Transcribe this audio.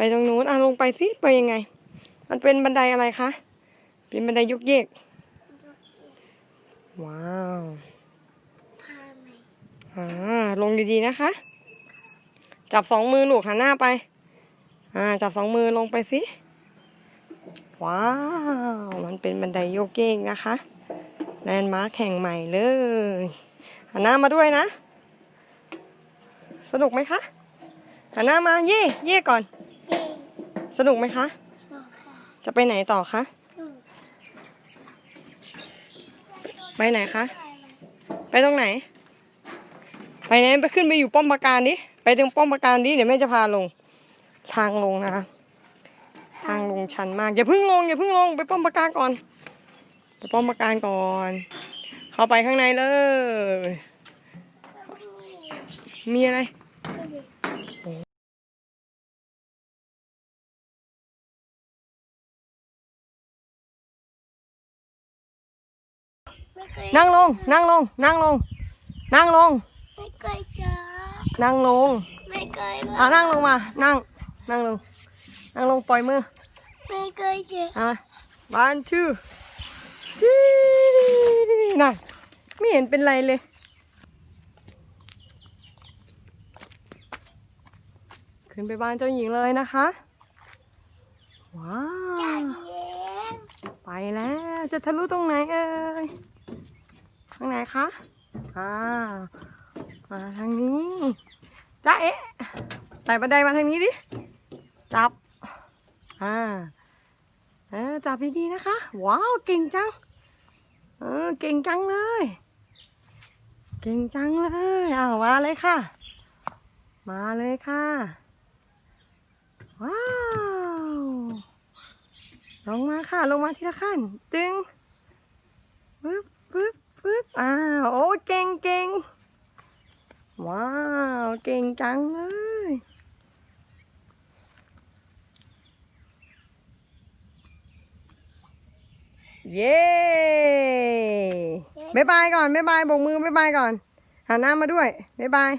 ไปตรงนู้นอะลงไปสิไปยังไง มันเป็นบันไดอะไรคะเป็นบันไดยุกเยกว้าวพาไหมอ่าลงดีๆนะคะ จับสองมือลูกหันหน้าไป อ่า จับสองมือลงไปสิว้าว มันเป็นบันไดโยกเยกนะคะแลนด์มาร์คแห่งใหม่เลยหันหน้ามาด้วยนะ สนุกไหมคะหันหน้ามาเย่เย่ก่อนเย่ สนุกไหมคะ จะไปไหนต่อคะ ไปไหนคะ ไปตรงไหน ไปไหนไปขึ้นไปอยู่ป้อมปราการดิ ไปตรงป้อมปราการดิเดี๋ยวแม่จะพาลง ทางลงนะคะทางลงชันมากอย่าเพิ่งลงอย่าเพิ่งลงไปป้อมปราการก่อน ไปป้อมปราการก่อน เข้าไปข้างในเลย มีอะไร เคยนั่งลง นั่งลง นั่งลง นั่งลง ไม่เคยเจอนั่งลงไม่เคยอะนั่งลงมา นั่ง นั่งลง นั่งลงปล่อยมือไม่เคยเจออะ one two จีน่ะไม่เห็นเป็นไรเลย ขึ้นไปบ้านเจ้าหญิงเลยนะคะ ว้าอยากวเลี้ยง ไปแล้ว จะทะลุตรงไหนเอ่ย ทางไหนคะ อ่า มาทางนี้ จ้าเอ๊ะไต่บันไดมาทางนี้ดิ จับ อ่าเออจับดีๆนะคะ ว้าว เก่งจัง เออ เก่งจังเลย เก่งจังเลย อ้าวมาเลยค่ะ มาเลยค่ะ ว้าว ลงมาค่ะ ลงมาทีละขั้น ตึงปึ๊บปึ๊บ ปึ๊บอ้าวโอ้เก่งเก่งว้าว เก่งจังเลยเย้บ๊ายบายก่อนบ๊ายบายโบกมือบ๊ายบายก่อนหันหน้ามาด้วยบ๊ายบาย